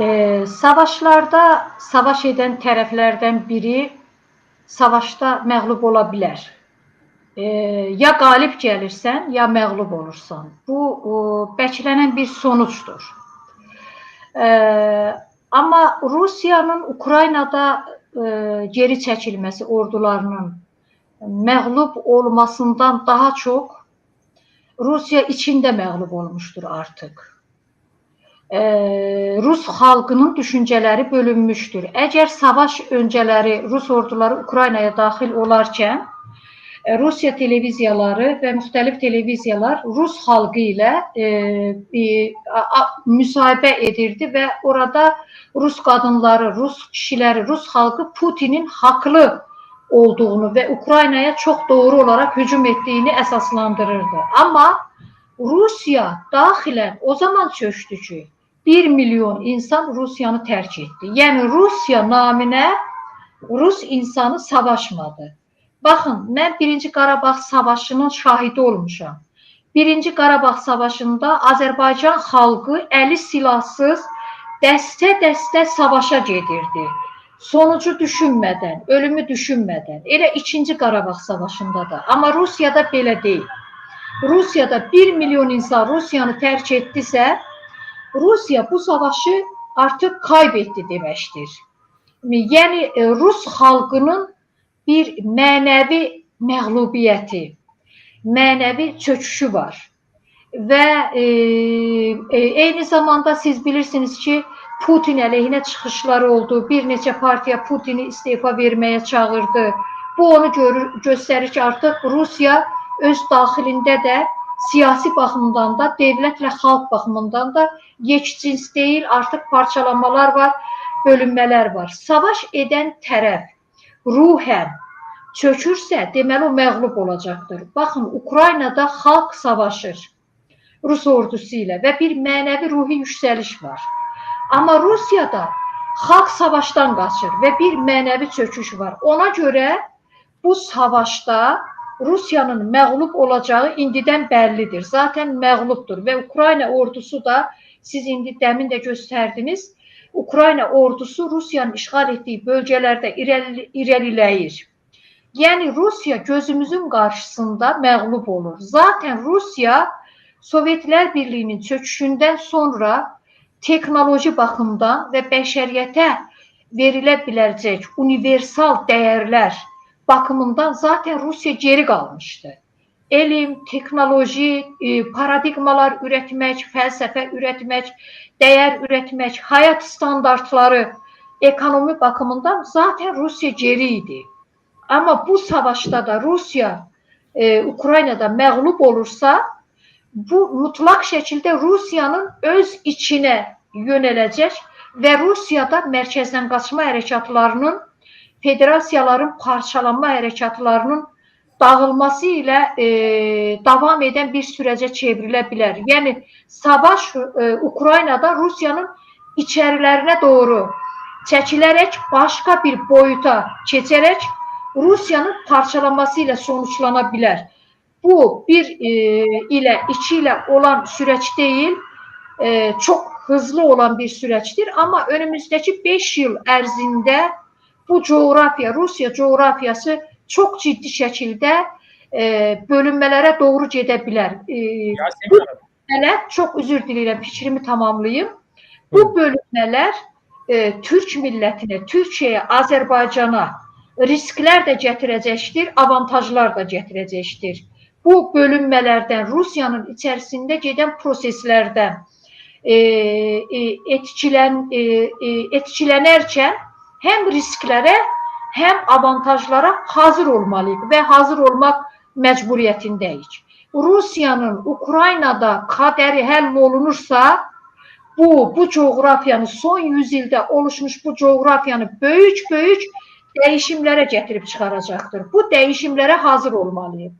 E, savaşlarda savaş eden tərəflərdən biri savaşda məğlub ola bilər. E, ya qalib gəlirsən, ya məğlub olursan. Bu o, bəklənən bir sonuçdur. E, amma Rusiyanın Ukraynada e, geri çəkilməsi ordularının məğlub olmasından daha çox Rusiya içində məğlub olmuşdur artıq. Ee, Rus xalqının düşüncələri bölünmüşdür. Əgər savaş öncələri Rus orduları Ukraynaya daxil olarkən e, Rusiya televiziyaları və müxtəlif televiziyalar Rus xalqı ilə e, a, müsahibə edirdi və orada Rus qadınları, Rus kişiləri, Rus xalqı Putinin haqlı olduğunu ve Ukrayna'ya çok doğru olarak hücum ettiğini esaslandırırdı. Ama Rusya dahilen o zaman çöktü ki 1 milyon insan Rusya'nı terk etti. Yani Rusya namine Rus insanı savaşmadı. Bakın ben 1. Qarabağ Savaşı'nın şahidi olmuşam. 1. Qarabağ Savaşı'nda Azerbaycan halkı eli silahsız dəstə-dəstə savaşa gedirdi sonucu düşünmeden, ölümü düşünmeden. Elə 2-ci Qarabağ savaşında da. Amma Rusiyada belə deyil. Rusiyada 1 milyon insan Rusiyanı tərk etdisə, Rusiya bu savaşı artıq kaybetti deməkdir. Yəni e, Rus xalqının bir mənəvi məğlubiyyəti, mənəvi çöküşü var. Və e, e, eyni zamanda siz bilirsiniz ki, Putin əleyhinə çıxışları oldu. Bir neçə partiya Putini istefa verməyə çağırdı. Bu onu görür, göstərir ki, artıq Rusiya öz daxilində də siyasi baxımdan da, dövlətlə xalq baxımından da yekcins deyil, artıq parçalanmalar var, bölünmələr var. Savaş edən tərəf ruhən çökürsə, deməli o məğlub olacaqdır. Baxın, Ukraynada xalq savaşır Rus ordusu ilə və bir mənəvi ruhi yüksəliş var. Amma Rusiyada xalq savaşdan qaçır və bir mənəvi çöküş var. Ona görə bu savaşda Rusiyanın məğlub olacağı indidən bəllidir. Zaten məğlubdur və Ukrayna ordusu da siz indi dəmin də göstərdiniz. Ukrayna ordusu Rusiyanın işğal etdiyi bölgələrdə irəli, irəliləyir. Yəni Rusiya gözümüzün qarşısında məğlub olur. Zaten Rusiya Sovetlər Birliyinin çöküşündən sonra texnoloji baxımdan və bəşəriyyətə verilə biləcək universal dəyərlər baxımından zaten Rusiya geri qalmışdı. Elm, texnoloji, e, paradigmalar üretmək, fəlsəfə üretmək, dəyər üretmək, həyat standartları ekonomi baxımından zaten Rusiya geri idi. Amma bu savaşda da Rusiya e, Ukraynada məğlub olursa, bu mutlaq şəkildə Rusiyanın öz içinə yönələcək və Rusiyada mərkəzdən qaçma hərəkatlarının, federasiyaların parçalanma hərəkatlarının dağılması ilə e, davam edən bir sürəcə çevrilə bilər. Yəni savaş e, Ukraynada Rusiyanın içərilərinə doğru çəkilərək başqa bir boyuta keçərək Rusiyanın parçalanması ilə sonuçlana bilər. Bu bir e, ilə iki ilə olan süreç değil, e, çok hızlı olan bir süreçtir. Ama önümüzdeki 5 yıl ərzində bu coğrafya, Rusya coğrafyası çok ciddi şəkildə e, bölünmələrə doğru gedə bilər. E, bu bölünmələr, çox üzr diləyirəm, fikrimi tamamlayım. Bu bölünmələr e, Türk millətinə, Türkiyəyə, Azərbaycana risklər də gətirəcəkdir, avantajlar da gətirəcəkdir. Bu bölünmələrdən, Rusiyanın içərisində gedən proseslərdən e, e, etkilən, e, e, etkilənərkən həm risklərə, həm avantajlara hazır olmalıyıq və hazır olmaq məcburiyyətindəyik. Rusiyanın Ukraynada kaderi həll olunursa, bu, bu coğrafyanı son 100 ildə oluşmuş bu coğrafyanı böyük-böyük dəyişimlərə gətirib çıxaracaqdır. Bu dəyişimlərə hazır olmalıyıq.